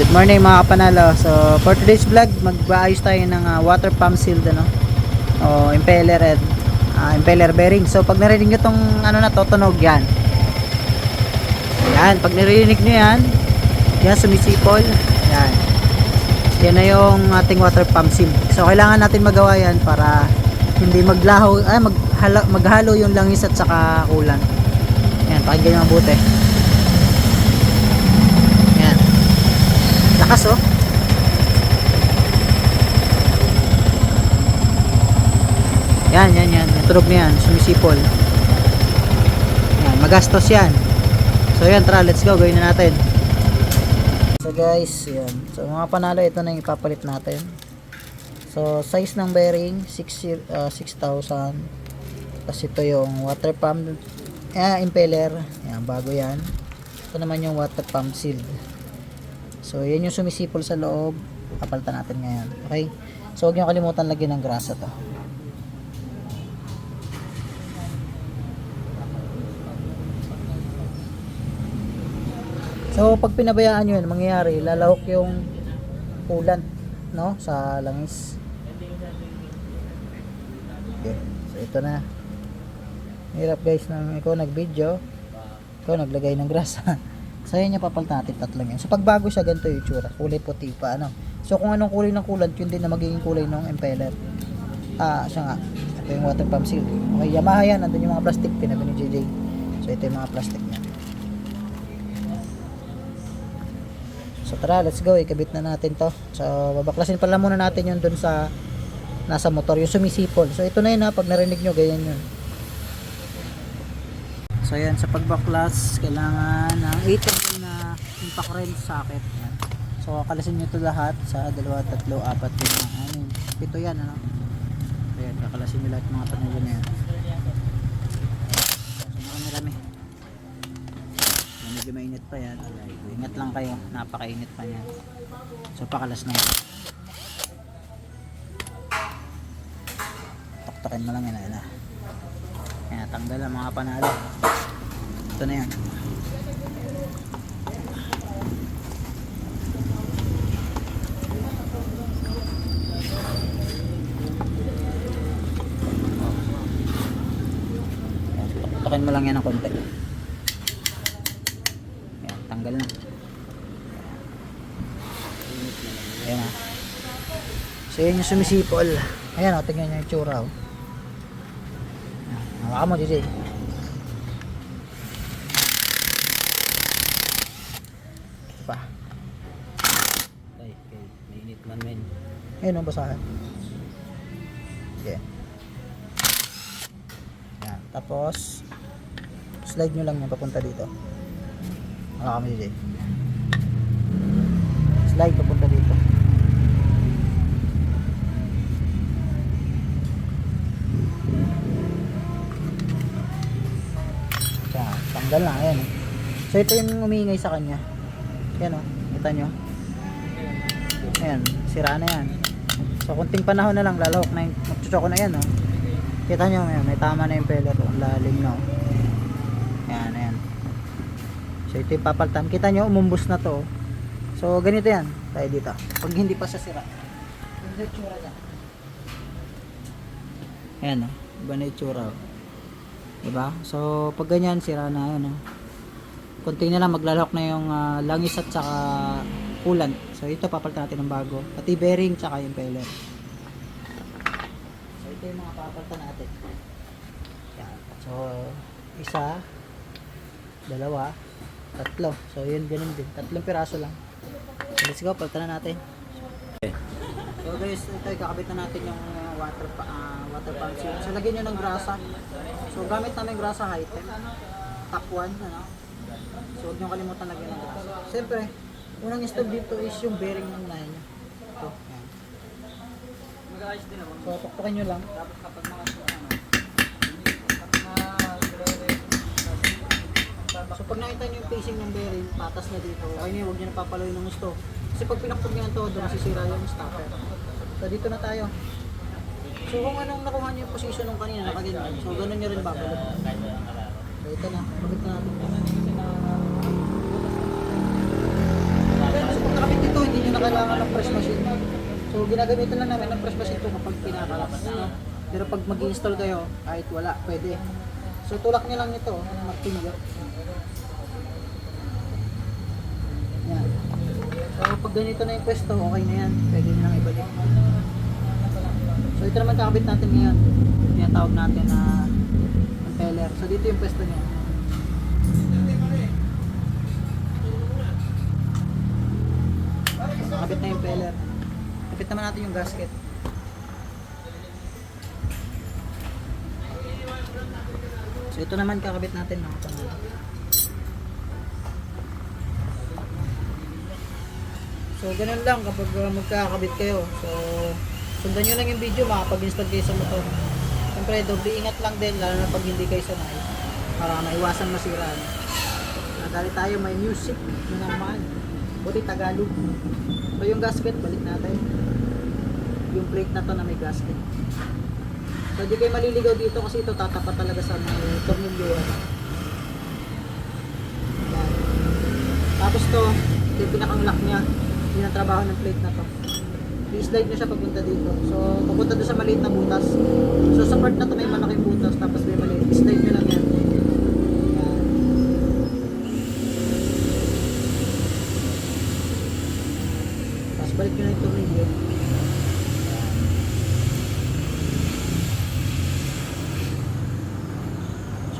Good morning mga kapanalo. So for today's vlog, magbaayos tayo ng ah, water pump seal ano. O impeller and ah, impeller bearing. So pag narinig nyo tong ano na to, tunog yan. Yan, pag narinig nyo yan, yan sumisipol. Yan. Yan na yung ating water pump seal. So kailangan natin magawa yan para hindi maglaho, ay maghalo, maghalo yung langis at saka kulan. Yan, pakinggan nyo mabuti. Yan. Lakas oh. Yan, yan, yan. Yung tunog na yan. Sumisipol. Yan, magastos yan. So yan, tara, let's go. Gawin na natin. So guys, yan. So mga panalo, ito na yung ipapalit natin. So size ng bearing, 6, uh, 6,000. Tapos ito yung water pump eh, impeller. Yan, bago yan. Ito naman yung water pump seal. So, yan yung sumisipol sa loob. Papalitan natin ngayon. Okay? So, huwag niyo kalimutan lagyan ng grasa to. So, pag pinabayaan nyo yun, mangyayari, lalahok yung ulan, no? Sa langis. Okay. So, ito na. Hirap guys nang ikaw nag-video. Ikaw naglagay ng grasa. so yun yung papalitan natin tatlong yan. So pag bago siya ganito yung itsura. Kulay puti pa ano. So kung anong kulay ng coolant yun din na magiging kulay ng impeller. Ah, siya nga. Ito yung water pump seal. Okay, Yamaha yan. Nandun yung mga plastic. Pinabi ni JJ. So ito yung mga plastic niya. So tara, let's go. Ikabit na natin to. So babaklasin pala muna natin yun dun sa nasa motor. Yung sumisipol. So ito na yun ha. Pag narinig nyo, ganyan yun. So yan, sa pagbaklas, kailangan ng 8 mm na impact wrench socket. Yan. So kakalasin nyo ito lahat sa 2, 3, 4, 5, 6, 7 yan ano. So yan, kakalasin nyo lahat mga panalo na yan. So marami rami. So, medyo mainit pa yan. Ingat lang kayo, napakainit pa yan. So pakalas na yan. Tuktukin mo lang yan. Yan, yan tanggal ang mga panalo. Ito na yan. Tukin mo lang yan ng konti. Yan, tanggal na. Ayan ha. So yan yung sumisipol. Ayan o, tingnan nyo yung tsura o. Hawakan mo, JJ. Ito pa. Ay, kay mainit man men. Ayun ang basahan. Yan. Yan. Tapos, slide nyo lang yan papunta dito. Wala kami DJ. Slide papunta dito. Yan. Tanggal na. Ayan. So, ito yung umingay sa kanya. Yan o. Kita nyo. Ayan, sira na yan. So, kunting panahon na lang, lalahok na yung, magchuchoko na yan, oh. Kita nyo, ayan, may tama na yung impeller, oh. Ang lalim na, oh. Ayan, ayan. So, ito yung papaltan. Kita nyo, umumbos na to, oh. So, ganito yan, tayo dito. Pag hindi pa siya sira. Yung tsura niya. Ayan, oh. Iba na yung tsura, oh. Diba? So, pag ganyan, sira na, ayan, oh. Kunti na lang, maglalahok na yung ah, langis at saka coolant. So ito papalitan natin ng bago. Pati bearing tsaka yung impeller. So ito yung mga papalitan natin. Yan. So isa, dalawa, tatlo. So yun ganun din. Tatlong piraso lang. So, let's go, palitan na natin. So guys, ito ikakabit na natin yung uh, water ah, water pump seal. So lagyan nyo ng grasa. So gamit namin grasa high-tech. Top 1, ano. So huwag nyo kalimutan lagyan ng grasa. Siyempre, unang install dito is yung bearing ng unahin nyo. Ito, yan. Mag-ayos din ako. So tuktukin nyo lang. Dapat kapag mga So pag nakita nyo yung pacing ng bearing, patas na dito. Okay nyo, huwag nyo napapaloy ng gusto. Kasi pag pinakpag nyo yan to, doon masisira yung stopper. So dito na tayo. So kung anong nakuha nyo yung position ng kanina, nakaganyan. So ganun nyo rin babalik. So ito na, na natin. Pag nakabit dito, kailangan ng press machine. So, ginagamitan lang namin ng press machine ito kapag pinakalas. No? Pero pag mag-install kayo, kahit wala, pwede. So, tulak nyo lang nito, mag-finger. Yan. So, pag ganito na yung pwesto, okay na yan. Pwede nyo lang ibalik. So, ito naman kakabit natin ngayon. Tinatawag natin na impeller. So, dito yung pwesto niya. Nakabit na yung impeller. Kapit naman natin yung gasket. So ito naman kakabit natin mga pangalan. So ganun lang kapag uh, magkakabit kayo. So sundan nyo lang yung video makapag-install kayo sa motor. Siyempre doble ingat lang din lalo na pag hindi kayo sanay para maiwasan masira. Nadali tayo may music na naman. Buti Tagalog. So yung gasket balik natin. Yung plate na to na may gasket. So di kayo maliligaw dito kasi ito tatapat talaga sa may tornilyoan. Yan. Tapos to, yung pinakang lock niya. Yun ang trabaho ng plate na to. I-slide nyo siya papunta dito. So, papunta doon sa maliit na butas. So, sa part na to may malaking butas, tapos may maliit. I-slide nyo lang yan. Yan. Tapos balik nyo na yung tornilyo.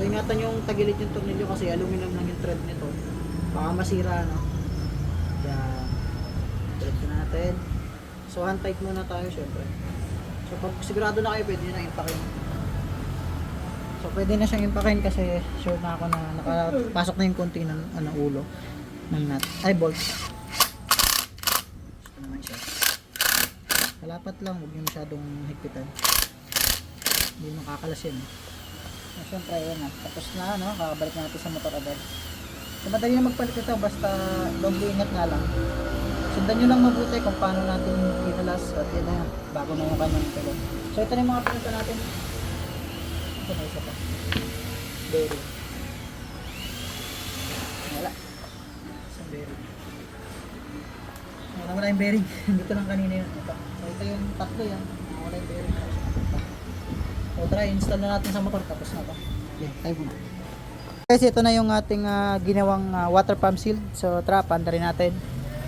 So ingatan yung tagilid yung tornilyo kasi aluminum lang yung thread nito. Baka masira no. Yan. Diretso natin. So hand tight muna tayo syempre. So pag sigurado na kayo pwede na impakin. So pwede na siyang impakin kasi sure na ako na nakapasok na yung konti ng ano, ulo ng nut. Ay bolt. Kalapat lang, huwag niyo masyadong higpitan. Hindi makakalas yun. So, syempre, yun na. Tapos na, no? Kakabalik na natin sa motor agad. So, madali na magpalit ito. Basta, doble ingat nga lang. Sundan nyo lang mabuti kung paano natin kinalas. At yun na. Bago na yung kanyang pilo. So, ito na yung mga pinunta natin. Ito na isa pa. Bearing. Wala. Isang bearing. Wala wala yung bearing. Dito lang kanina yun. Ito. So, ito yung tatlo yan. Wala yung bearing. So try, install na natin sa motor tapos na to. Okay, tayo muna. Guys, ito na yung ating ah, ginawang ah, water pump seal. So tara, panda rin natin.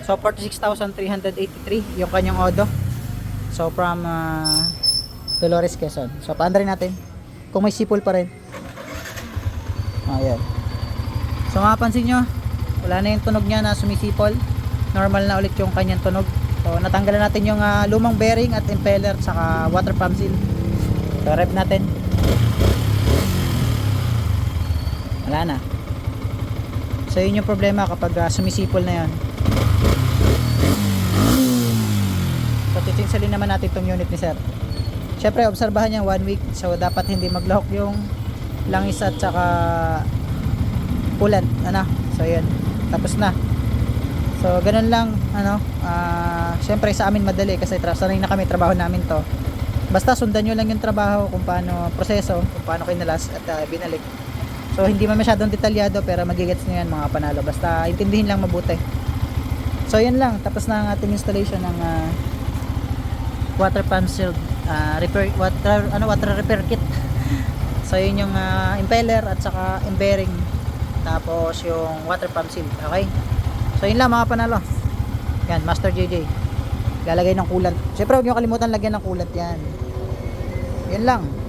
So 46,383 yung kanyang odo. So from ah, Dolores Quezon. So panda rin natin. Kung may sipol pa rin. Ayan. So mapapansin nyo, wala na yung tunog niya na sumisipol. Normal na ulit yung kanyang tunog. So natanggalan natin yung ah, lumang bearing at impeller saka water pump seal. So, rep natin. Wala na. So, yun yung problema kapag ah, sumisipol na yun. So, titingsalin naman natin itong unit ni sir. Siyempre, obserbahan niya one week. So, dapat hindi maglahok yung langis at saka coolant. Ano? So, yun. Tapos na. So, ganun lang. Ano? ah Siyempre, sa amin madali kasi tra- sanay na kami trabaho namin to. Basta sundan nyo lang yung trabaho kung paano proseso, kung paano kinalas at uh, binalik. So hindi man masyadong detalyado pero magigets nyo yan mga panalo. Basta intindihin lang mabuti. So yan lang, tapos na ang ating installation ng ah, water pump shield ah, repair water ano water repair kit. so yun yung ah, impeller at saka bearing tapos yung water pump shield. Okay? So yun lang mga panalo. Yan, Master JJ. Lalagay ng coolant. Siyempre huwag nyo kalimutan lagyan ng coolant yan. Yan lang.